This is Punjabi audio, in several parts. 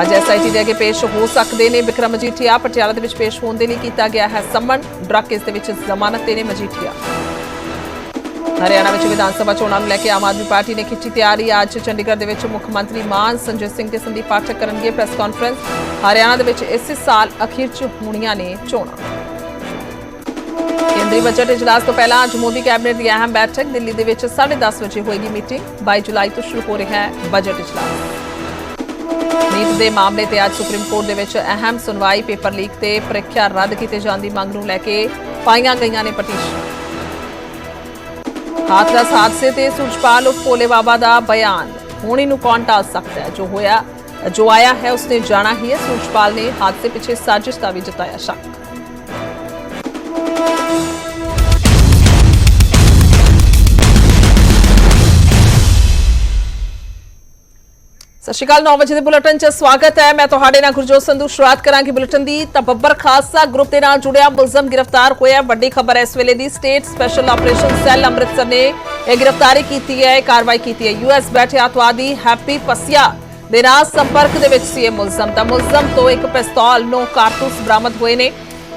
ਅੱਜ ਐਸਆਈਟੀ ਦੇ ਅੱਗੇ ਪੇਸ਼ ਹੋ ਸਕਦੇ ਨੇ ਵਿਕਰਮ ਮਜੀਠੀਆ। ਪਟਿਆਲਾ ਦੇ ਵਿੱਚ ਪੇਸ਼ ਹੋਣ ਦੇ ਲਈ ਕੀਤਾ ਗਿਆ ਹੈ ਸੰਮਨ ਡਰੱਗ ਕੇਸ ਦੇ ਵਿੱਚ ਜ਼ਮਾਨਤ ਤੇ ਨੇ ਮਜੀਠੀਆ। ਹਰਿਆਣਾ ਵਿੱਚ ਵਿਧਾਨ ਸਭਾ ਚੋਣਾਂ ਨੂੰ ਲੈ ਕੇ ਆਮ ਆਦਮੀ ਪਾਰਟੀ ਨੇ ਖਿੱਚੀ ਤਿਆਰੀ। ਅੱਜ ਚੰਡੀਗੜ੍ਹ ਦੇ ਵਿੱਚ ਮੁੱਖ ਮੰਤਰੀ ਮਾਨ ਸੰਜੇ ਸਿੰਘ ਤੇ ਸੰਦੀਪ ਪਾਠਕ ਕਰਨਗੇ ਪ੍ਰੈਸ ਕਾਨਫਰੰਸ। ਹਰਿਆਣਾ ਦੇ ਵਿੱਚ ਇਸੇ ਸਾਲ ਅਖੀਰ 'ਚ ਹੋਣੀਆਂ ਨੇ ਚੋਣਾਂ। ਕੇਂਦਰੀ ਬਜਟ ਇਜਲਾਸ ਤੋਂ ਪਹਿਲਾਂ ਅੱਜ ਮੋਦੀ ਕੈਬਨਿਟ ਦੀ ਅਹਿਮ ਬੈਠਕ ਦਿੱਲੀ ਦੇ ਵਿੱਚ 10:30 ਵਜੇ ਹੋਏਗੀ ਮੀਟਿੰਗ। 22 ਜੁਲਾਈ ਤੋਂ ਸ਼ੁਰੂ ਹੋ ਰਿਹਾ ਹੈ ਬਜਟ ਇਜਲਾਸ। ਨੀਟ ਦੇ ਮਾਮਲੇ ਤੇ ਅੱਜ ਸੁਪਰੀਮ ਕੋਰਟ ਦੇ ਵਿੱਚ ਅਹਿਮ ਸੁਣਵਾਈ ਪੇਪਰ ਲੀਕ ਤੇ ਪ੍ਰੀਖਿਆ ਰੱਦ ਕੀਤੇ ਜਾਣ ਦੀ ਮੰਗ ਨੂੰ ਲੈ ਕੇ ਪਾਈਆਂ ਗਈਆਂ ਨੇ ਪਟੀਸ਼ਨ। ਹਾਥਰਸ ਹਾਦਸੇ ਤੇ ਸੁਰਜਪਾਲ ਉਪ ਭੋਲੇ ਬਾਬਾ ਦਾ ਬਿਆਨ। ਹੁਣ ਇਹਨੂੰ ਕੌਣ ਟਾਲ ਸਕਦਾ ਹੈ? ਜੋ ਹੋਇਆ, ਜੋ ਆਇਆ ਹੈ, ਉਸਨੇ ਜਾਣਾ ਹੀ ਹੈ। ਸੁਰਜਪਾਲ ਨੇ ਹਾਦਸੇ ਪਿੱਛੇ ਸਾਜ਼ਿਸ਼ ਦਾ ਵੀ ਜਤਾਇਆ ਸ਼ੱਕ। ਸਤਿ ਸ਼੍ਰੀ ਅਕਾਲ 9 ਵਜੇ ਦੇ ਬੁਲੇਟਿਨ 'ਚ ਸਵਾਗਤ ਹੈ। ਮੈਂ ਤੁਹਾਡੇ ਨਾਲ ਗੁਰਜੋਤ ਸੰਧੂ। ਸ਼ੁਰੂਆਤ ਕਰਾਂਗੀ ਬੁਲੇਟਿਨ ਦੀ। ਤਾਂ ਬੱਬਰ ਗਰੁੱਪ ਦੇ ਨਾਲ ਜੁੜਿਆ ਮੁਲਜ਼ਮ ਗ੍ਰਿਫਤਾਰ ਹੋਇਆ। ਵੱਡੀ ਖਬਰ ਇਸ ਵੇਲੇ ਦੀ state special operation cell Amritsar ਨੇ ਇਹ ਗ੍ਰਿਫਤਾਰੀ ਕੀਤੀ ਹੈ, ਇਹ ਕਾਰਵਾਈ ਕੀਤੀ ਹੈ। ਯੂਐਸ ਬੈਠੇ ਆਤਵਾਦੀ ਹੈਪੀ ਪਸੀਆ ਦੇ ਨਾਲ ਸੰਪਰਕ ਦੇ ਵਿੱਚ ਸੀ ਇਹ ਮੁਲਜ਼ਮ। ਤਾਂ ਮੁਲਜ਼ਮ ਤੋਂ ਇੱਕ ਪਿਸਤੌਲ, ਨੋ ਕਾਰਤੂਸ ਬਰਾਮਦ ਹੋਏ ਨੇ।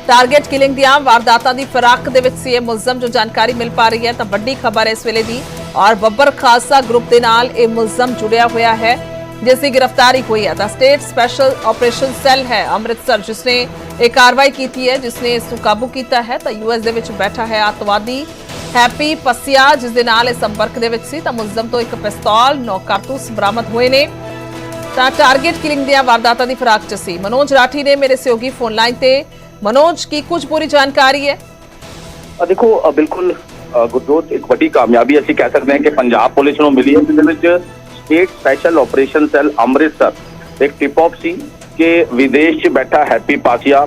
ਟਾਰਗੇਟ ਕਿਲਿੰਗ ਦੀਆਂ ਵਾਰਦਾਤਾਂ ਦੀ ਫਿਰਾਕ ਦੇ ਵਿੱਚ ਸੀ ਇਹ ਮੁਲਜ਼ਮ। ਜੋ ਜਾਣਕਾਰੀ ਮਿਲ ਪਾ ਰਹੀ ਹੈ, ਤਾਂ ਵੱਡੀ ਖਬਰ ਇਸ ਵੇਲੇ ਦੀ। ਔਰ ਬੱਬਰ ਖਾਲਸਾ ਗਰੁੱਪ ਦੇ ਨਾਲ ਇਹ ਮੁਲਜ਼ਮ ਜੁੜਿਆ ਹੋਇਆ ਹੈ। ਜਿਸ ਦੀ ਗ੍ਰਿਫਤਾਰੀ ਹੋਈ ਹੈ। ਤਾਂ ਸਟੇਟ ਸਪੈਸ਼ਲ ਆਪਰੇਸ਼ਨ ਸੈੱਲ ਹੈ ਅੰਮ੍ਰਿਤਸਰ, ਜਿਸ ਨੇ ਇਹ ਕਾਰਵਾਈ ਕੀਤੀ ਹੈ, ਜਿਸ ਨੇ ਇਸ ਨੂੰ ਕਾਬੂ ਕੀਤਾ ਹੈ। ਤਾਂ ਯੂਐਸ ਦੇ ਵਿੱਚ ਬੈਠਾ ਹੈ ਆਤਵਾਦੀ ਹੈਪੀ ਪਸੀਆ, ਜਿਸ ਦੇ ਨਾਲ ਇਹ ਸੰਪਰਕ ਦੇ ਵਿੱਚ ਸੀ। ਤਾਂ ਮੁਲਜ਼ਮ ਤੋਂ ਇੱਕ ਪਿਸਤੌਲ, ਨੌ ਕਾਰਤੂਸ ਬਰਾਮਦ ਹੋਏ ਨੇ। ਤਾਂ ਟਾਰਗੇਟ ਕਿਲਿੰਗ ਦੀਆਂ ਵਾਰਦਾਤਾਂ ਦੀ ਫਿਰਾਕ ਚ ਸੀ। ਮਨੋਜ ਰਾਠੀ ਨੇ ਮੇਰੇ ਸਹਿਯੋਗੀ ਫੋਨ ਲਾਈਨ ਤੇ। ਮਨੋਜ, ਕੀ ਕੁਝ ਪੂਰੀ ਜਾਣਕਾਰੀ ਹੈ? ਦੇਖੋ ਬਿਲਕੁਲ ਗੁਰਜੋਤ, ਇੱਕ ਵੱਡੀ ਕਾਮਯਾਬੀ ਅਸੀਂ ਕਹਿ ਸਕਦੇ ਹਾਂ ਕਿ ਪੰਜਾਬ ਪੁਲਿਸ ਨੂੰ ਮਿਲੀ ਹੈ, ਜਿਹਦੇ ਵਿੱਚ state special operation cell Amritsar ਇੱਕ ਟਿਪ ਆਫ ਸੀ ਕਿ ਵਿਦੇਸ਼ 'ਚ ਬੈਠਾ ਹੈਪੀ ਪਾਸੀਆ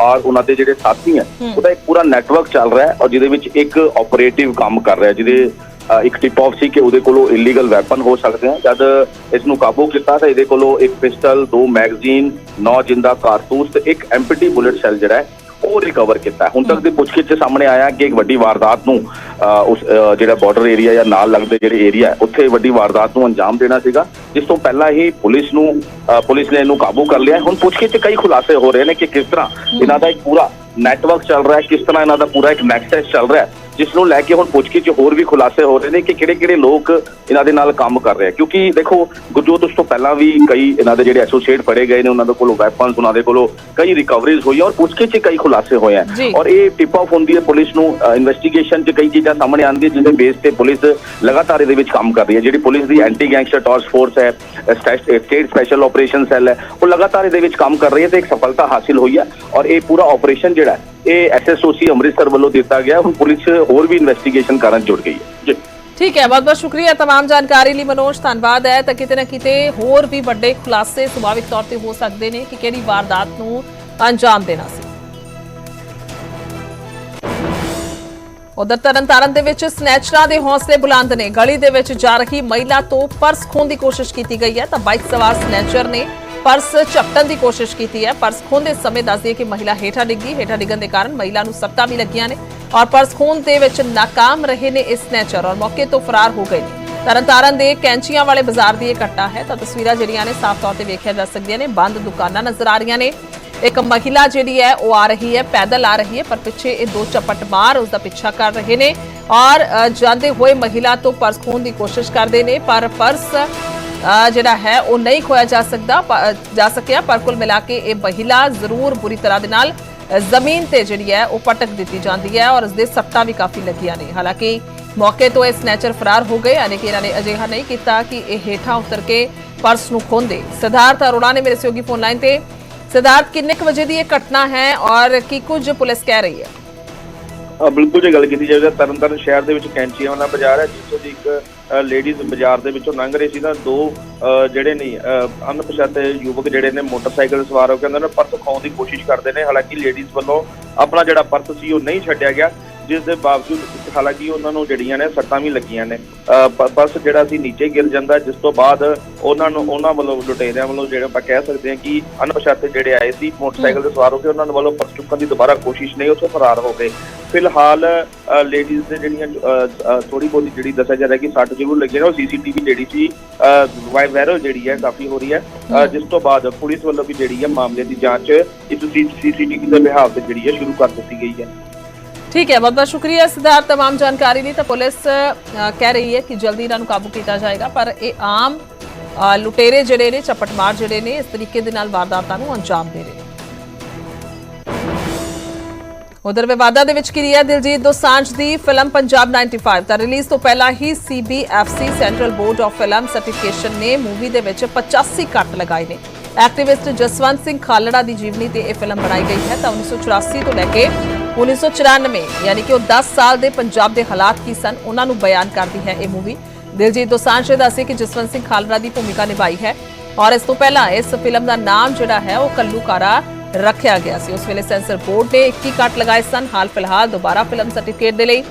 ਔਰ ਉਹਨਾਂ ਦੇ ਜਿਹੜੇ ਸਾਥੀ ਹੈ ਉਹਦਾ ਇੱਕ ਪੂਰਾ ਨੈਟਵਰਕ ਚੱਲ ਰਿਹਾ ਹੈ ਔਰ ਜਿਹਦੇ ਵਿੱਚ ਇੱਕ ਆਪਰੇਟਿਵ ਕੰਮ ਕਰ ਰਿਹਾ ਜਿਹਦੇ ਇੱਕ ਟਿਪ ਆਫ ਸੀ ਕਿ ਉਹਦੇ ਕੋਲੋਂ ਇਲੀਗਲ ਵੈਪਨ ਹੋ ਸਕਦੇ ਆ ਜਦ ਇਸ ਨੂੰ ਕਾਬੂ ਕੀਤਾ ਤਾਂ ਇਹਦੇ ਕੋਲੋਂ ਇੱਕ ਪਿਸਟਲ ਦੋ ਮੈਗਜ਼ੀਨ ਨੌ ਜਿੰਦਾ ਕਾਰਤੂਸ ਤੇ ਇੱਕ ਐਮਪੀਟੀ ਬੁਲੇਟ ਸੈੱਲ ਜਿਹੜਾ ਹੈ ਉਹ ਰਿਕਵਰ ਕੀਤਾ। ਹੁਣ ਤੱਕ ਦੀ ਪੁੱਛਗਿੱਛ 'ਚ ਸਾਹਮਣੇ ਆਇਆ ਕਿ ਇੱਕ ਵੱਡੀ ਵਾਰਦਾਤ ਨੂੰ ਉਸ ਜਿਹੜਾ ਬਾਰਡਰ ਏਰੀਆ ਜਾਂ ਨਾਲ ਲੱਗਦੇ ਜਿਹੜੇ ਏਰੀਆ ਉੱਥੇ ਵੱਡੀ ਵਾਰਦਾਤ ਨੂੰ ਅੰਜਾਮ ਦੇਣਾ ਸੀਗਾ ਜਿਸ ਤੋਂ ਪਹਿਲਾਂ ਹੀ ਪੁਲਿਸ ਨੂੰ ਪੁਲਿਸ ਨੇ ਇਹਨੂੰ ਕਾਬੂ ਕਰ ਲਿਆ। ਹੁਣ ਪੁੱਛਗਿੱਛ 'ਚ ਕਈ ਖੁਲਾਸੇ ਹੋ ਰਹੇ ਨੇ ਕਿ ਕਿਸ ਤਰ੍ਹਾਂ ਇਹਨਾਂ ਦਾ ਇੱਕ ਪੂਰਾ ਨੈਟਵਰਕ ਚੱਲ ਰਿਹਾ ਹੈ ਕਿਸ ਤਰ੍ਹਾਂ ਇਹਨਾਂ ਦਾ ਪੂਰਾ ਇੱਕ ਨੈਕਸਸ ਚੱਲ ਰਿਹਾ ਹੈ ਜਿਸ ਨੂੰ ਲੈ ਕੇ ਹੁਣ ਪੁੱਛਗਿੱਛ ਹੋਰ ਵੀ ਖੁਲਾਸੇ ਹੋ ਰਹੇ ਨੇ ਕਿ ਕਿਹੜੇ-ਕਿਹੜੇ ਲੋਕ ਇਹਨਾਂ ਦੇ ਨਾਲ ਕੰਮ ਕਰ ਰਹੇ ਆ। ਕਿਉਂਕਿ ਦੇਖੋ ਗੁਰਜੋਤ ਉਸ ਤੋਂ ਪਹਿਲਾਂ ਵੀ ਕਈ ਇਹਨਾਂ ਦੇ ਜਿਹੜੇ ਐਸੋਸੀਏਟ ਫੜੇ ਗਏ ਨੇ ਉਹਨਾਂ ਦੇ ਕੋਲੋਂ ਵੈਪਨਸ ਉਹਨਾਂ ਦੇ ਕੋਲੋਂ ਕਈ ਰਿਕਵਰੀਜ਼ ਹੋਈਆਂ ਔਰ ਪੁੱਛਗਿੱਛ 'ਚ ਕਈ ਖੁਲਾਸੇ ਹੋਏ ਆ। ਔਰ ਇਹ ਟਿਪ ਆਫ ਹੁੰਦੀ ਹੈ ਪੁਲਿਸ ਨੂੰ ਇਨਵੈਸਟੀਗੇਸ਼ਨ 'ਚ ਕਈ ਚੀਜ਼ਾਂ ਸਾਹਮਣੇ ਆਉਂਦੀਆਂ ਜਿਹਦੇ ਬੇਸ ਤੇ ਪੁਲਿਸ ਲਗਾਤਾਰ ਇਹਦੇ ਵਿੱਚ ਕੰਮ ਕਰ ਰਹੀ ਹੈ। ਜਿਹੜੀ ਪੁਲਿਸ ਦੀ ਐਂਟੀ ਗੈਂਗਸਟਰ ਟਾਸਕ ਫੋਰਸ ਹੈ ਸਟੇਟ ਸਪੈਸ਼ਲ ਆਪਰੇਸ਼ਨ ਸੈੱਲ ਹੈ ਉਹ ਲਗਾਤਾਰ ਇਹਦੇ ਵਿੱਚ ਕੰਮ ਕਰ ਰਹੀ ਹੈ ਤੇ ਇੱਕ ਸਫਲਤਾ ਹਾਸਿਲ ਹੋਈ ਹੈ ਔਰ ਇਹ ਪੂਰਾ ਆਪਰੇਸ਼ਨ ਜਿਹੜਾ ਹੈ, ਇਹ ਐਸਐਸਓਸੀ ਅੰਮ੍ਰਿਤਸਰ ਵੱਲੋਂ ਦਿੱਤਾ ਗਿਆ ਹੁਣ ਪੁਲਿਸ ਹੋਰ ਵੀ ਇਨਵੈਸਟੀਗੇਸ਼ਨ ਕਰਨ ਜੁੜ ਗਈ ਹੈ ਜੀ ਠੀਕ ਹੈ ਬਹੁਤ ਬਹੁਤ ਸ਼ੁਕਰੀਆ तमाम ਜਾਣਕਾਰੀ ਲਈ ਮਨੋਜ ਧੰਨਵਾਦ ਹੈ ਤਾਂ ਕਿਤੇ ਨਾ ਕਿਤੇ ਹੋਰ ਵੀ ਵੱਡੇ ਖੁਲਾਸੇ ਸੁਭਾਵਿਕ ਤੌਰ ਤੇ ਹੋ ਸਕਦੇ ਨੇ ਕਿ ਕਿਹੜੀ ਵਾਰਦਾਤ ਨੂੰ ਅੰਜਾਮ ਦੇਣਾ ਸੀ ਉਧਰ ਤਰਨਤਾਰਨ ਦੇ ਵਿੱਚ ਸਨੈਚਰਾਂ ਦੇ ਹੌਸਲੇ ਬੁਲੰਦ ਨੇ ਗਲੀ ਦੇ ਵਿੱਚ ਜਾ ਰਹੀ ਮਹਿਲਾ ਤੋਂ ਪਰਸ ਖੋਹਣ ਦੀ ਕੋਸ਼ਿਸ਼ ਕੀਤੀ ਗਈ ਹੈ ਤਾਂ ਬਾਈਕ ਸਵਾਰ ਸਨੈਚਰ ਨੇ ਪਰਸ ਝਪਟਣ ਦੀ ਕੋਸ਼ਿਸ਼ ਕੀਤੀ ਹੈ। ਪਰਸ ਖੋਹਣ ਦੇ ਸਮੇਂ ਦੱਸਦੀ ਹੈ ਕਿ ਮਹਿਲਾ ਹੇਠਾਂ ਡਿੱਗੀ। ਹੇਠਾਂ ਡਿੱਗਣ ਦੇ ਕਾਰਨ ਮਹਿਲਾ ਨੂੰ ਸੱਟਾਂ ਵੀ ਲੱਗੀਆਂ ਨੇ ਔਰ ਪਰਸ ਖੋਹਣ ਦੇ ਵਿੱਚ ਨਾਕਾਮ ਰਹੇ ਨੇ ਇਸ ਸਨੈਚਰ ਔਰ ਮੌਕੇ ਤੋਂ ਫਰਾਰ ਹੋ ਗਏ ਨੇ। ਤਰਨਤਾਰਨ ਦੇ ਕੈਂਚੀਆਂ ਵਾਲੇ ਬਾਜ਼ਾਰ ਦੀ ਇਹ ਘਟਨਾ ਹੈ। ਤਾਂ ਤਸਵੀਰਾਂ ਜਿਹੜੀਆਂ ਨੇ ਸਾਫ਼ ਤੌਰ ਤੇ ਵੇਖਿਆ ਜਾ ਸਕਦੀਆਂ ਨੇ। ਬੰਦ ਦੁਕਾਨਾਂ ਨਜ਼ਰ ਆ ਰਹੀਆਂ ਨੇ। ਇੱਕ ਮਹਿਲਾ ਜਿਹੜੀ ਹੈ, ਉਹ ਆ ਰਹੀ ਹੈ, ਪੈਦਲ ਆ ਰਹੀ ਹੈ, ਪਰ ਪਿੱਛੇ ਇਹ ਦੋ ਚਪਟ ਮਾਰ ਉਸ ਦਾ ਪਿੱਛਾ ਕਰ ਰਹੇ ਨੇ ਔਰ ਜਾਂਦੇ ਹੋਏ ਮਹਿਲਾ ਤੋਂ ਪਰਸ ਖੋਹਣ ਦੀ ਕੋਸ਼ਿਸ਼ ਕਰਦੇ ਨੇ, ਪਰ ਪਰਸ ਜਿਹੜਾ ਹੈ ਉਹ ਨਹੀਂ ਖੋਇਆ ਜਾ ਸਕਦਾ ਪ- ਅ, ਜਾ ਸਕਿਆ ਪਰ ਕੁੱਲ ਮਿਲਾ ਕੇ ਇਹ ਮਹਿਲਾ ਜ਼ਰੂਰ ਬੁਰੀ ਤਰ੍ਹਾਂ ਦੇ ਨਾਲ ਅ, ਜ਼ਮੀਨ ਤੇ ਜਿਹੜੀ ਹੈ ਉਹ ਪਟਕ ਦਿੱਤੀ ਜਾਂਦੀ ਹੈ ਔਰ ਉਸ ਦੇ ਸੱਟਾਂ ਵੀ ਕਾਫੀ ਲੱਗੀਆਂ ਨੇ ਹਾਲਾਂਕਿ ਮੌਕੇ ਤੋਂ ਇਹ ਸਨੈਚਰ ਫਰਾਰ ਹੋ ਗਏ ਯਾਨੀ ਕਿ ਇਹਨਾਂ ਨੇ ਅਜਿਹਾ ਨਹੀਂ ਕੀਤਾ ਕਿ ਇਹ ਹੇਠਾਂ ਉਤਰ ਕੇ ਪਰਸ ਨੂੰ ਖੋਂਦੇ ਸਿਧਾਰਥ ਅਰੋੜਾ ਨੇ ਮੇਰੇ ਸਹਿਯੋਗੀ ਫੋਨ ਲਾਈਨ ਤੇ ਸਿਧਾਰਥ ਕਿੰਨੇ ਕੁ ਵਜੇ ਦੀ ਇਹ ਘਟਨਾ ਹੈ ਔਰ ਕੀ ਕੁਝ ਪੁਲਿਸ ਕਹਿ ਰਹੀ ਹੈ ਅ, ਬਿਲਕੁਲ ਜੇ ਗੱਲ ਕੀਤੀ ਜਾਵੇ ਤਾਂ ਤਰਨਤਾਰਨ ਸ਼ਹਿਰ ਦੇ ਵਿੱਚ ਕੈਂਚੀਆਂ ਵਾਲਾ ਬਾਜ਼ਾਰ ਹੈ ਜਿੱਥੋਂ ਦੀ ਇੱਕ ਲੇਡੀਜ਼ ਬਾਜ਼ਾਰ ਦੇ ਵਿੱਚੋਂ ਲੰਘ ਰਹੀ ਸੀ ਤਾਂ ਦੋ ਅ, ਜਿਹੜੇ ਨੇ ਅ, ਅਣਪਛਾਤੇ ਯੁਵਕ ਜਿਹੜੇ ਨੇ ਮੋਟਰਸਾਈਕਲ ਸਵਾਰ ਹੋ ਕੇ ਉਹਨਾਂ ਨੇ ਪਰਸ ਖੋਹਣ ਦੀ ਕੋਸ਼ਿਸ਼ ਕਰਦੇ ਨੇ। ਹਾਲਾਂਕਿ ਲੇਡੀਜ਼ ਵੱਲੋਂ ਆਪਣਾ ਜਿਹੜਾ ਪਰਸ ਸੀ ਉਹ ਨਹੀਂ ਛੱਡਿਆ ਗਿਆ। ਜਿਸ ਦੇ ਬਾਵਜੂਦ ਹਾਲਾਂਕਿ ਉਹਨਾਂ ਨੂੰ ਜਿਹੜੀਆਂ ਨੇ ਸੱਟਾਂ ਵੀ ਲੱਗੀਆਂ ਨੇ ਬੱਸ ਜਿਹੜਾ ਸੀ ਨੀਚੇ ਗਿਰ ਜਾਂਦਾ ਜਿਸ ਤੋਂ ਬਾਅਦ ਉਹਨਾਂ ਨੂੰ ਉਹਨਾਂ ਵੱਲੋਂ ਲੁਟੇਰਿਆਂ ਵੱਲੋਂ ਜਿਹੜੇ ਆਪਾਂ ਕਹਿ ਸਕਦੇ ਹਾਂ ਕਿ ਅਣਪਛਾਤੇ ਜਿਹੜੇ ਆਏ ਸੀ ਮੋਟਰਸਾਈਕਲ ਤੇ ਸਵਾਰ ਹੋ ਕੇ ਉਹਨਾਂ ਵੱਲੋਂ ਪਰਸ ਚੁੱਕਣ ਦੀ ਦੁਬਾਰਾ ਕੋਸ਼ਿਸ਼ ਨਹੀਂ ਉੱਥੋਂ ਫਰਾਰ ਹੋ ਗਏ। ਫਿਲਹਾਲ ਲੇਡੀਜ਼ ਦੇ ਜਿਹੜੀਆਂ ਥੋੜੀ ਬਹੁਤੀ ਜਿਹੜੀ ਦੱਸਿਆ ਜਾ ਰਿਹਾ ਕਿ ਸੱਟ ਜ਼ਰੂਰ ਲੱਗੀ ਨੇ ਉਹ ਸੀਸੀਟੀਵੀ ਜਿਹੜੀ ਸੀ ਵਾਇਰਲ ਜਿਹੜੀ ਹੈ ਕਾਫੀ ਹੋ ਰਹੀ ਹੈ। ਜਿਸ ਤੋਂ ਬਾਅਦ ਪੁਲਿਸ ਵੱਲੋਂ ਵੀ ਜਿਹੜੀ ਹੈ ਮਾਮਲੇ ਦੀ ਜਾਂਚ ਇਸ ਸੀਸੀਟੀਵੀ ਦੇ ਬਿਹਾਵ ਤੇ ਜਿਹੜੀ ਹੈ ਸ਼ੁਰੂ ਕਰ ਦਿੱਤੀ ਗਈ ਹੈ। ਠੀਕ ਹੈ ਬਹੁਤ ਬਹੁਤ ਸ਼ੁਕਰੀਆ ਸਿਧਾਰਥ तमाम ਜਾਣਕਾਰੀ ਲਈ ਤਾਂ ਪੁਲਿਸ ਅ, ਕਹਿ ਰਹੀ ਹੈ ਕਿ ਜਲਦੀ ਇਹਨਾਂ ਨੂੰ ਕਾਬੂ ਕੀਤਾ ਜਾਏਗਾ ਪਰ ਇਹ ਆਮ ਅ, ਲੁਟੇਰੇ ਜਿਹੜੇ ਨੇ ਚਪਟਮਾਰ ਜਿਹੜੇ ਨੇ ਇਸ ਤਰੀਕੇ ਦੇ ਨਾਲ ਵਾਰਦਾਤਾਂ ਨੂੰ ਅੰਜਾਮ ਦੇ ਰਹੇ ਨੇ ਉਧਰ ਵਿਵਾਦਾਂ ਦੇ ਵਿੱਚ ਕਿਰਿਆ ਦਿਲਜੀਤ ਦੋਸਾਂਝ ਦੀ ਫਿਲਮ ਪੰਜਾਬ 95 ਤਾਂ ਰਿਲੀਜ਼ ਤੋਂ ਪਹਿਲਾਂ ਹੀ CBFC central board of film certification ਨੇ ਮੂਵੀ ਦੇ ਵਿੱਚ 85 ਕੱਟ ਲਗਾਏ ਨੇ ਐਕਟਿਵਿਸਟ ਜਸਵੰਤ ਸਿੰਘ ਖਾਲੜਾ ਦੀ ਜੀਵਨੀ ਤੇ ਇਹ ਫਿਲਮ ਬਣਾਈ ਗਈ ਹੈ ਤਾਂ 1984 ਤੋਂ ਲੈ ਕੇ 1994 ਯਾਨੀ ਕਿ ਉਹ 10 ਸਾਲ ਦੇ ਪੰਜਾਬ ਦੇ ਹਾਲਾਤ ਕੀ ਸਨ, ਉਹਨਾਂ ਨੂੰ ਬਿਆਨ ਕਰਦੀ ਹੈ ਇਹ ਮੂਵੀ ਦਿਲਜੀਤ ਦੋਸਾਂਝ ਨੇ ਦੱਸਿਆ ਕਿ ਜਸਵੰਤ ਸਿੰਘ ਖਾਲਰਾ ਦੀ ਭੂਮਿਕਾ ਨਿਭਾਈ ਹੈ ਔਰ ਇਸ ਤੋਂ ਪਹਿਲਾਂ ਇਸ ਫਿਲਮ ਦਾ ਨਾਮ ਜਿਹੜਾ ਹੈ, ਉਹ ਕੱਲੂਕਾਰਾ ਰੱਖਿਆ ਗਿਆ ਸੀ। ਉਸ ਵੇਲੇ ਸੈਂਸਰ ਬੋਰਡ ਨੇ 21 ਕੱਟ ਲਗਾਏ ਸਨ। ਹਾਲ ਫਿਲਹਾਲ ਦੁਬਾਰਾ ਫਿਲਮ ਸਰਟੀਫਿਕੇਟ ਦੇ ਲਈ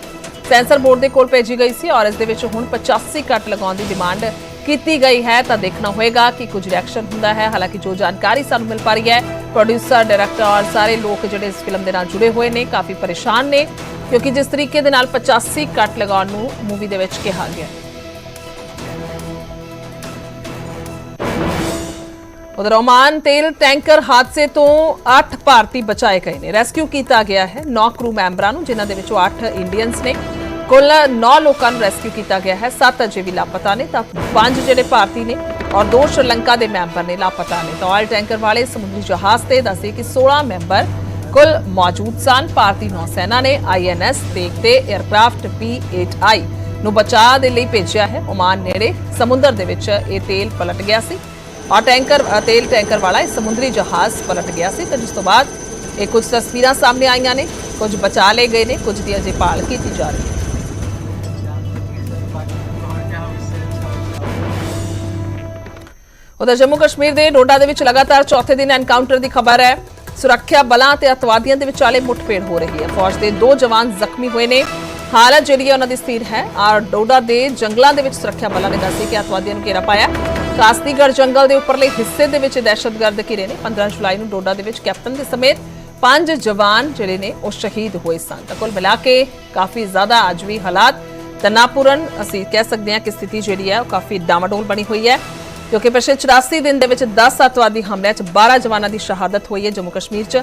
ਸੈਂਸਰ ਬੋਰਡ ਦੇ ਕੋਲ ਭੇਜੀ ਗਈ ਸੀ ਔਰ ਇਸ ਦੇ ਵਿੱਚ ਹੁਣ 85 ਕੱਟ ਲਗਾਉਣ ਦੀ ਡਿਮਾਂਡ ਕੀਤੀ ਗਈ ਹੈ। ਤਾਂ ਦੇਖਣਾ ਹੋਏਗਾ ਕਿ ਕੁਝ ਰਿਐਕਸ਼ਨ ਹੁੰਦਾ ਹੈ। ਹਾਲਾਂਕਿ ਜੋ ਜਾਣਕਾਰੀ ਸਾਨੂੰ ਮਿਲ ਪਾ ਰਹੀ ਹੈ ਪ੍ਰੋਡਿਊਸਰ ਡਾਇਰੈਕਟਰ ਸਾਰੇ ਲੋਕ ਜਿਹੜੇ ਇਸ ਫਿਲਮ ਦੇ ਨਾਲ ਜੁੜੇ ਹੋਏ ਨੇ, ਕਾਫੀ ਪਰੇਸ਼ਾਨ ਨੇ, ਕਿਉਂਕਿ ਜਿਸ ਤਰੀਕੇ ਦੇ ਨਾਲ 85 ਕੱਟ ਲਗਾਉਣ ਨੂੰ ਮੂਵੀ ਦੇ ਵਿੱਚ ਕਿਹਾ ਗਿਆ ਉਧਰ ਓਮਾਨ ਤੇਲ ਟੈਂਕਰ ਹਾਦਸੇ ਤੋਂ 8 ਭਾਰਤੀ ਬਚਾਏ ਗਏ ਨੇ। ਰੈਸਕਿਊ ਕੀਤਾ ਗਿਆ ਹੈ 9 ਕਰੂ ਮੈਂਬਰਾਂ ਨੂੰ, ਜਿਨ੍ਹਾਂ ਦੇ ਵਿੱਚੋਂ 8 ਇੰਡੀਅਨਸ ਨੇ। ਕੁੱਲ 9 ਲੋਕਾਂ ਨੂੰ ਰੈਸਕਿਊ ਕੀਤਾ ਗਿਆ ਹੈ। 7 ਅਜੇ ਵੀ ਲਾਪਤਾ ਨੇ, ਤਾਂ 5 ਜਿਹੜੇ ਭਾਰਤੀ ਨੇ ਔਰ ਦੋ ਸ਼੍ਰੀਲੰਕਾ ਦੇ ਮੈਂਬਰ ਨੇ ਲਾਪਤਾ ਨੇ। ਤਾਂ ਆਇਲ ਟੈਂਕਰ ਵਾਲੇ ਸਮੁੰਦਰੀ ਜਹਾਜ਼ ਤੇ ਦੱਸੇ ਕਿ 16 ਮੈਂਬਰ ਕੁੱਲ ਮੌਜੂਦ ਸਨ। ਭਾਰਤੀ ਨੌਸੈਨਾ ਨੇ ਆਈਐਨਐਸ ਤੇਗ ਤੇ 에ਅਰਕ੍ਰਾਫਟ P8I ਨੂੰ ਬਚਾਅ ਦੇ ਲਈ ਭੇਜਿਆ ਹੈ। ਓਮਾਨ ਨੇੜੇ ਸਮੁੰਦਰ ਦੇ ਵਿੱਚ ਇਹ ਤੇਲ ਪਲਟ ਗਿਆ ਸੀ। ਔਰ ਟੈਂਕਰ ਤੇਲ ਟੈਂਕਰ ਵਾਲਾ ਇਹ ਸਮੁੰਦਰੀ ਜਹਾਜ਼ ਪਲਟ ਗਿਆ ਸੀ ਤੇ ਜਿਸ ਤੋਂ ਬਾਅਦ ਇਹ ਕੁਝ ਤਸਵੀਰਾਂ ਸਾਹਮਣੇ ਆਈਆਂ ਨੇ। ਕੁਝ ਬਚਾ ਲਏ ਗਏ ਨੇ। ਕੁਝ ਦੀ ਅਜੇ ਭਾਲ ਕੀਤੀ ਜਾ ਰਹੀ ਹੈ। ਉਧਰ ਜੰਮੂ ਕਸ਼ਮੀਰ ਦੇ ਡੋਡਾ ਦੇ ਵਿੱਚ ਲਗਾਤਾਰ ਚੌਥੇ ਦਿਨ ਐਨਕਾਊਂਟਰ ਦੀ ਖਬਰ ਹੈ। ਸੁਰੱਖਿਆ ਬਲਾਂ ਤੇ ਅਤਵਾਦੀਆਂ ਦੇ ਵਿਚਾਲੇ ਮੁੱਠਭੇੜ ਹੋ ਰਹੀ ਹੈ। ਫੌਜ ਦੇ ਦੋ ਜਵਾਨ ਜ਼ਖਮੀ ਹੋਏ ਨੇ। ਹਾਲਤ ਜਿਹੜੀ ਹੈ ਉਹਨਾਂ ਦੀ ਸਥਿਰ ਹੈ। ਔਰ ਡੋਡਾ ਦੇ ਜੰਗਲਾਂ ਦੇ ਵਿੱਚ ਸੁਰੱਖਿਆ ਬਲਾਂ ਨੇ ਦੱਸਿਆ ਕਿ ਅਤਵਾਦੀਆਂ ਨੂੰ ਘੇਰਾ ਪਾਇਆ। ਕਾਸਤੀਗੜ ਜੰਗਲ ਦੇ ਉੱਪਰਲੇ ਹਿੱਸੇ ਦੇ ਵਿੱਚ ਦਹਿਸ਼ਤਗਰਦ ਘਿਰੇ ਨੇ। 15 ਜੁਲਾਈ ਨੂੰ ਡੋਡਾ ਦੇ ਵਿੱਚ ਕੈਪਟਨ ਦੇ ਸਮੇਤ ਪੰਜ ਜਵਾਨ ਜਿਹੜੇ ਨੇ ਉਹ ਸ਼ਹੀਦ ਹੋਏ ਸਨ। ਤਾਂ ਕੁੱਲ ਮਿਲਾ ਕੇ ਕਾਫੀ ਜ਼ਿਆਦਾ ਅੱਜ ਵੀ ਹਾਲਾਤ। ਤਣਾਪੂਰਨ ਅਸੀਂ ਕਹਿ ਸਕਦੇ ਹਾਂ ਕਿ ਸਥਿਤੀ ਜਿਹੜੀ ਹੈ ਉਹ ਕਾਫੀ ਡਾਮਾਡੋਲ ਬਣੀ ਹੋਈ ਹੈ। ਕਿਉਂਕਿ ਪਿਛਲੇ 84 ਦਿਨ ਦੇ ਵਿੱਚ 10 ਅੱਤਵਾਦੀ ਹਮਲਿਆਂ 'ਚ 12 ਜਵਾਨਾਂ ਦੀ ਸ਼ਹਾਦਤ ਹੋਈ ਹੈ ਜੰਮੂ ਕਸ਼ਮੀਰ 'ਚ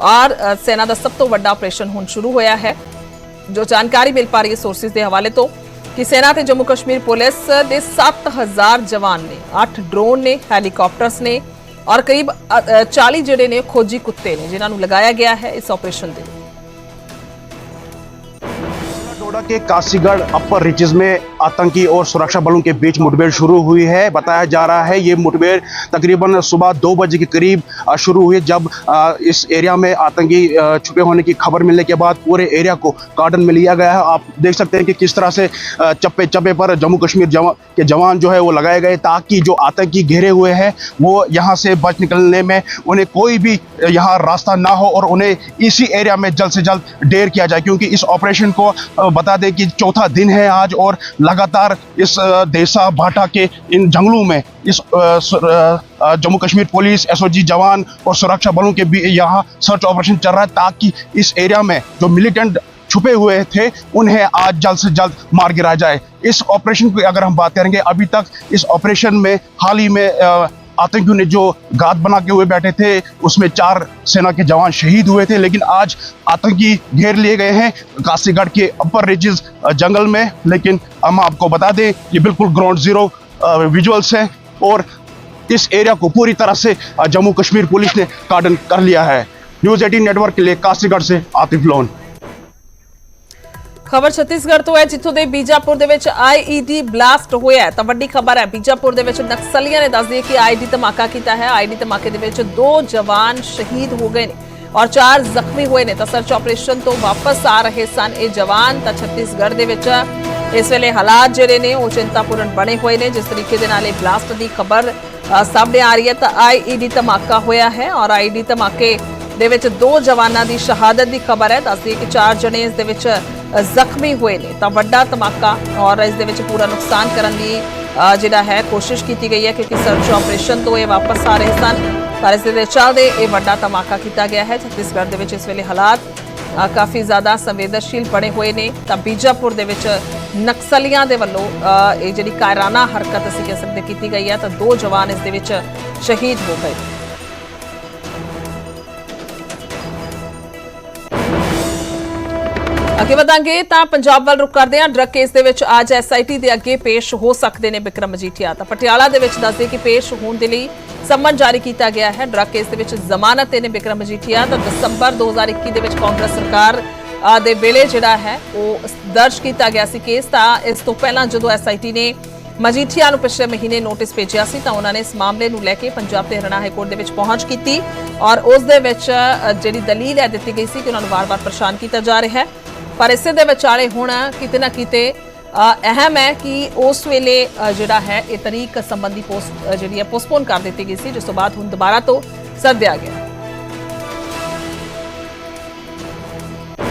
ਔਰ ਅ, ਸੈਨਾ ਦਾ ਸਭ ਤੋਂ ਵੱਡਾ ਆਪਰੇਸ਼ਨ ਹੁਣ ਸ਼ੁਰੂ ਹੋਇਆ ਹੈ ਜੋ ਜਾਣਕਾਰੀ ਮਿਲ ਪਾ ਰਹੀ ਹੈ ਸੋਰਸਿਸ ਦੇ ਹਵਾਲੇ ਤੋਂ ਕਿ ਸੈਨਾ ਤੇ ਜੰਮੂ ਕਸ਼ਮੀਰ ਪੁਲਿਸ ਦੇ 7000 ਜਵਾਨ ਨੇ 8 ਡਰੋਨ ਨੇ ਹੈਲੀਕਾਪਟਰਸ ਨੇ ਔਰ ਕਰੀਬ ਅ, ਅ, 40 ਜਿਹੜੇ ਨੇ ਖੋਜੀ ਕੁੱਤੇ ਨੇ ਜਿਨ੍ਹਾਂ ਨੂੰ ਲਗਾਇਆ ਗਿਆ ਹੈ ਇਸ ਆਪਰੇਸ਼ਨ ਦੇ ਲਈ डोडा के कासीगढ़ अपर रिचेज में आतंकी और सुरक्षा बलों के बीच मुठभेड़ शुरू हुई है। बताया जा रहा है ये मुठभेड़ तकरीबन सुबह दो बजे के करीब शुरू हुई जब इस एरिया में आतंकी छुपे होने की खबर मिलने के बाद पूरे एरिया को कार्डन में लिया गया है। आप देख सकते हैं कि किस तरह से चप्पे चप्पे पर जम्मू कश्मीर जवा, के जवान जो है वो लगाए गए ताकि जो आतंकी घेरे हुए हैं वो यहाँ से बच निकलने में उन्हें कोई भी यहाँ रास्ता ना हो और उन्हें इसी एरिया में जल्द से जल्द डेर किया जाए। क्योंकि इस ऑपरेशन को बता दें कि चौथा दिन है आज और लगातार इस देसा भाटा के इन जंगलों में इस जम्मू कश्मीर पुलिस, एसओजी जवान और सुरक्षा बलों के भी यहाँ सर्च ऑपरेशन चल रहा है ताकि इस एरिया में जो मिलिटेंट छुपे हुए थे, उन्हें आज जल्द से जल्द मार गिराया जाए। इस ऑपरेशन की अगर हम बात करेंगे, अभी तक इस ऑपरेशन में हाल ही में आतंकियों ने जो गात बना के हुए बैठे थे, उसमें चार सेना के जवान शहीद हुए थे, लेकिन आज आतंकी घेर लिए गए हैं कासीगढ़ के अपर रिजेस जंगल में। लेकिन हम आपको बता दें ये बिल्कुल ग्राउंड ज़ीरो विजुअल्स हैं और इस एरिया को पूरी तरह से जम्मू कश्मीर पुलिस ने कार्डन कर लिया है। न्यूज़ एटीन नेटवर्क के लिए कासीगढ़ से आतिफ लोन। ਖਬਰ ਛੱਤੀਸਗੜ੍ਹ ਤੋਂ ਹੈ, ਜਿੱਥੋਂ ਦੇ ਬੀਜਾਪੁਰ ਦੇ ਵਿੱਚ ਆਈਈਡੀ ਬਲਾਸਟ ਹੋਇਆ ਤਾਂ ਵੱਡੀ ਖਬਰ ਹੈ, ਬੀਜਾਪੁਰ ਦੇ ਵਿੱਚ ਨਕਸਲੀਆਂ ਨੇ ਦੱਸ ਦਿੱਤੀ ਕਿ ਆਈਡੀ ਧਮਾਕਾ ਕੀਤਾ ਹੈ। ਆਈਡੀ ਧਮਾਕੇ ਦੇ ਵਿੱਚ ਦੋ ਜਵਾਨ ਸ਼ਹੀਦ ਹੋ ਗਏ ਨੇ ਔਰ ਚਾਰ ਜ਼ਖਮੀ ਹੋਏ ਨੇ। ਤਾਂ ਸਰਚ ਆਪਰੇਸ਼ਨ ਤੋਂ ਵਾਪਸ ਆ ਰਹੇ ਸਨ ਇਹ ਜਵਾਨ। ਤਾਂ ਛੱਤੀਸਗੜ੍ਹ ਦੇ ਵਿੱਚ ਇਸ ਵੇਲੇ ਹਾਲਾਤ ਜਿਹੜੇ ਨੇ, ਉਹ ਚਿੰਤਾਪੂਰਨ ਬਣੇ ਹੋਏ ਨੇ। ਜਿਸ ਤਰੀਕੇ ਦੇ ਨਾਲ ਇਹ ਬਲਾਸਟ ਦੀ ਖਬਰ ਸਾਹਮਣੇ ਆ ਰਹੀ ਹੈ। ਤਾਂ ਆਈਈਡੀ ਧਮਾਕਾ ਹੋਇਆ ਹੈ ਔਰ ਆਈਡੀ ਧਮਾਕੇ ਦੇ ਵਿੱਚ ਦੋ ਜਵਾਨਾਂ ਦੀ ਸ਼ਹਾਦਤ ਦੀ ਖਬਰ ਹੈ। ਦੱਸਦੀ ਕਿ ਚਾਰ ਜਣੇ ਇਸ ਦੇ ਵਿੱਚ ਜ਼ਖਮੀ ਹੋਏ ਨੇ। ਤਾਂ ਵੱਡਾ ਧਮਾਕਾ ਔਰ ਇਸ ਦੇ ਵਿੱਚ ਪੂਰਾ ਨੁਕਸਾਨ ਕਰਨ ਦੀ ਜਿਹੜਾ ਹੈ, ਕੋਸ਼ਿਸ਼ ਕੀਤੀ ਗਈ ਹੈ ਕਿਉਂਕਿ ਸਰਚ ਆਪਰੇਸ਼ਨ ਤੋਂ ਇਹ ਵਾਪਸ ਆ ਰਹੇ ਸਨ। ਪਰ ਇਸ ਦੇ ਚੱਲਦੇ ਇਹ ਵੱਡਾ ਧਮਾਕਾ ਕੀਤਾ ਗਿਆ ਹੈ। ਛੱਤੀਸਗੜ੍ਹ ਦੇ ਵਿੱਚ ਇਸ ਵੇਲੇ ਹਾਲਾਤ ਕਾਫੀ ਜ਼ਿਆਦਾ ਸੰਵੇਦਨਸ਼ੀਲ ਬਣੇ ਹੋਏ ਨੇ। ਤਾਂ ਬੀਜਾਪੁਰ ਦੇ ਵਿੱਚ ਨਕਸਲੀਆਂ ਦੇ ਵੱਲੋਂ ਇਹ ਜਿਹੜੀ ਕਾਇਰਾਨਾ ਹਰਕਤ ਅਸੀਂ ਕਹਿ ਸਕਦੇ ਕੀਤੀ ਗਈ ਹੈ। ਤਾਂ ਦੋ ਜਵਾਨ ਇਸ ਦੇ ਵਿੱਚ ਸ਼ਹੀਦ ਹੋ ਗਏ। ਅੱਗੇ ਵਧਾਂਗੇ, ਤਾਂ ਪੰਜਾਬ ਵੱਲ ਰੁਕ ਕਰਦੇ ਹਾਂ। ਡਰੱਗ ਕੇਸ ਦੇ ਵਿੱਚ ਅੱਜ ਐਸਆਈਟੀ ਦੇ ਅੱਗੇ ਪੇਸ਼ ਹੋ ਸਕਦੇ ਨੇ ਵਿਕਰਮ ਮਜੀਠੀਆ। ਤਾਂ ਪਟਿਆਲਾ ਦੇ ਵਿੱਚ ਦੱਸਦੇ ਕਿ ਪੇਸ਼ ਹੋਣ ਦੇ ਲਈ ਸੰਮਨ ਜਾਰੀ ਕੀਤਾ ਗਿਆ ਹੈ। ਡਰੱਗ ਕੇਸ ਦੇ ਵਿੱਚ ਜ਼ਮਾਨਤ ਤੇ ਨੇ ਵਿਕਰਮ ਮਜੀਠੀਆ। ਤਾਂ ਦਸੰਬਰ 2021 ਦੇ ਵਿੱਚ ਕਾਂਗਰਸ ਸਰਕਾਰ ਦੇ ਵੇਲੇ ਜਿਹੜਾ ਹੈ, ਉਹ ਦਰਜ ਕੀਤਾ ਗਿਆ ਸੀ ਕੇਸ ਤਾਂ ਇਸ ਤੋਂ ਪਹਿਲਾਂ ਜਦੋਂ ਐਸਆਈਟੀ ਨੇ ਮਜੀਠੀਆ ਨੂੰ ਪਿਛਲੇ ਮਹੀਨੇ ਨੋਟਿਸ ਭੇਜਿਆ ਸੀ, ਤਾਂ ਉਹਨਾਂ ਨੇ ਇਸ ਮਾਮਲੇ ਨੂੰ ਲੈ ਕੇ ਪੰਜਾਬ ਤੇ ਹਰਿਆਣਾ ਹਾਈ ਕੋਰਟ ਦੇ ਵਿੱਚ ਪਹੁੰਚ ਕੀਤੀ। ਔਰ ਉਸ ਦੇ ਵਿੱਚ ਜਿਹੜੀ ਦਲੀਲ ਹੈ, ਦਿੱਤੀ ਗਈ ਸੀ ਕਿ ਉਹਨਾਂ ਨੂੰ ਵਾਰ-ਵਾਰ ਪਰੇਸ਼ਾਨ ਕੀਤਾ ਜਾ ਰਿਹਾ ਹੈ। ਪਰ ਇਸੇ ਦੇ ਵਿਚਾਲੇ ਹੁਣ ਕਿਤੇ ਨਾ ਕਿਤੇ ਅਹਿਮ ਹੈ ਕਿ ਉਸ ਵੇਲੇ ਜਿਹੜਾ ਹੈ, ਇਹ ਤਰੀਕ ਸੰਬੰਧੀ ਪੋਸਟ ਜਿਹੜੀ ਹੈ, ਪੋਸਟਪੋਨ ਕਰ ਦਿੱਤੀ ਗਈ ਸੀ, ਜਿਸ ਤੋਂ ਬਾਅਦ ਹੁਣ ਦੁਬਾਰਾ ਤੋਂ ਸੱਦਿਆ ਗਿਆ।